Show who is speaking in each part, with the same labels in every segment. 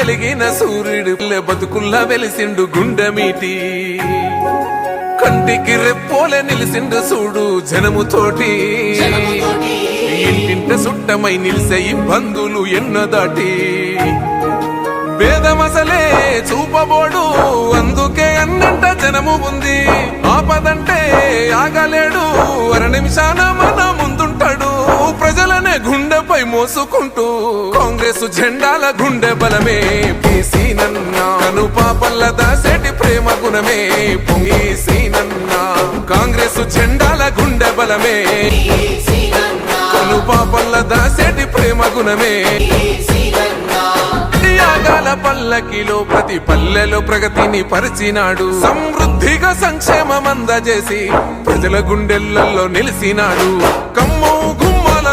Speaker 1: ఎలిగిన సూర్యుడు బతుకుల్లా వెలిసిండు గుండెమీటి కంటికి రెప్పోలే నిలిసిండు చూడు జనముతోటి ఇంటింట సుట్టమై నిలిసే ఇబ్బందులు ఎన్నో దాటి వేదమసలే చూపబోడు అందుకే అన్నంట జనము ఉంది. ఆపదంటే ఆగలేడు అర నిమిషాన మన మోసుకుంటూ కాంగ్రెస్ జెండాల గుండె బలమే. పీసీనన్నా కను పాపల్ల దాసేటి ప్రేమ గుణమే. పొంగీసీనన్న కాంగ్రెస్ జెండాల గుండె బలమే. కను పాపల్ల దాసేటి ప్రేమ గుణమే. యాగాల పల్లకిలో ప్రతి పల్లెలో ప్రగతిని పరిచినాడు. సమృద్ధిగా సంక్షేమం అందజేసి ప్రజల గుండెల్లో నిలిసినాడు కమ్ము గుమ్మల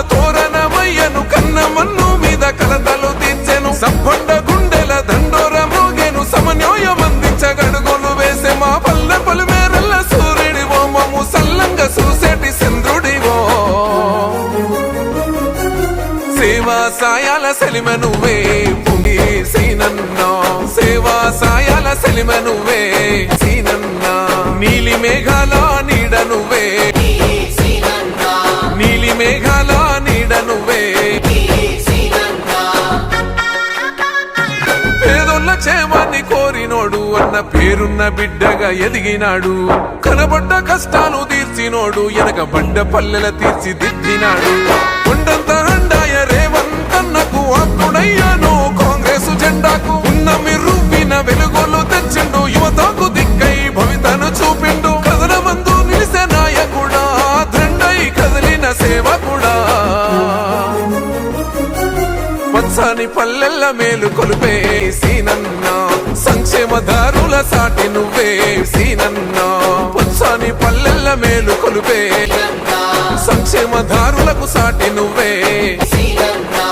Speaker 1: తోరణమయ్యను కన్న మన్ను మీద కలతలు తీర్చెను. సంపండ గుండెల దండోర మోగెను సమన్యోయం అందించగడుగోలు వేసే మా పల్లె పలుమేరల్ల సూర్యుడివో మము సల్లంగా చూసేటి చంద్రుడివో. సేవా సాయాల సెలిమ నువ్వే పుంగి సీనన్నా. సేవా సాయాల సెలిమ నువ్వే సీనన్నా. నీలి మేఘాల నీడ నువ్వే అన్న పేరున్న బిడ్డగా ఎదిగినాడు. కనబడ్డ కష్టాలు తీర్చినోడు ఎనకబడ్డ పల్లెల తీర్చిదిద్దినాడు. కొండంత హండాయ రేవంతన్నకు అప్పుడయ్యాను కాంగ్రెస్ జెండాకు ఉన్న మిరువిన వెలుగులు తెచ్చిండు. యువతకు దిక్కై భవితను చూపిండు. కథనమందు నిలిసే నాయకుడా దండై కదిలిన సేవకుడా. పచ్చని పల్లెల్ల మేలు కొలిపే సీనన్న సాటి నువ్వే సీనన్నా. పచ్చని పల్లెల్ల మేలు కొలిపే. సంక్షేమదారులకు సాటి నువ్వే. సీనన్నా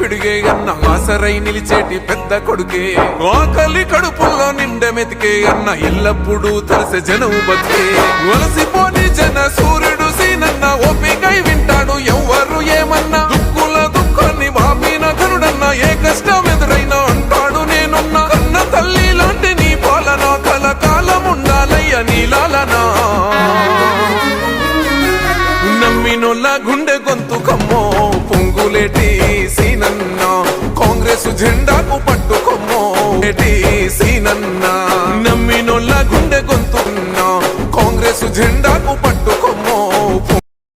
Speaker 1: పిడిగే అన్న ఆసరై నిలిచేటి పెద్ద కొడుకే. ఆకలి కడుపుల్లో నిండె మెతికే అన్న ఎల్లప్పుడూ తలసే జనవు బతికే. వలసిపోని జన సూర్యుడు సీనన్న ఓపికై వింటాడు ఎవ్వరు ఏమన్నా. దుక్కుల దుఃఖాన్ని వాపిన కరుడన్న ఏ కష్టం ఎదురైనా అంటాడు నేనున్న. కన్న తల్లి లాంటి నీ పాలన కలకాలం ఉండాలయ్య నీలాలనా నమ్మినొల్ల గుండె గొంతు కమ్మో పొంగులేటి సీనన్న కాంగ్రెస్ జెండాకు పట్టుకొమ్మో. ఏటి సీనన్న గుండె గొంతున్నా. కాంగ్రెస్ జెండాకు పట్టుకొమ్మో.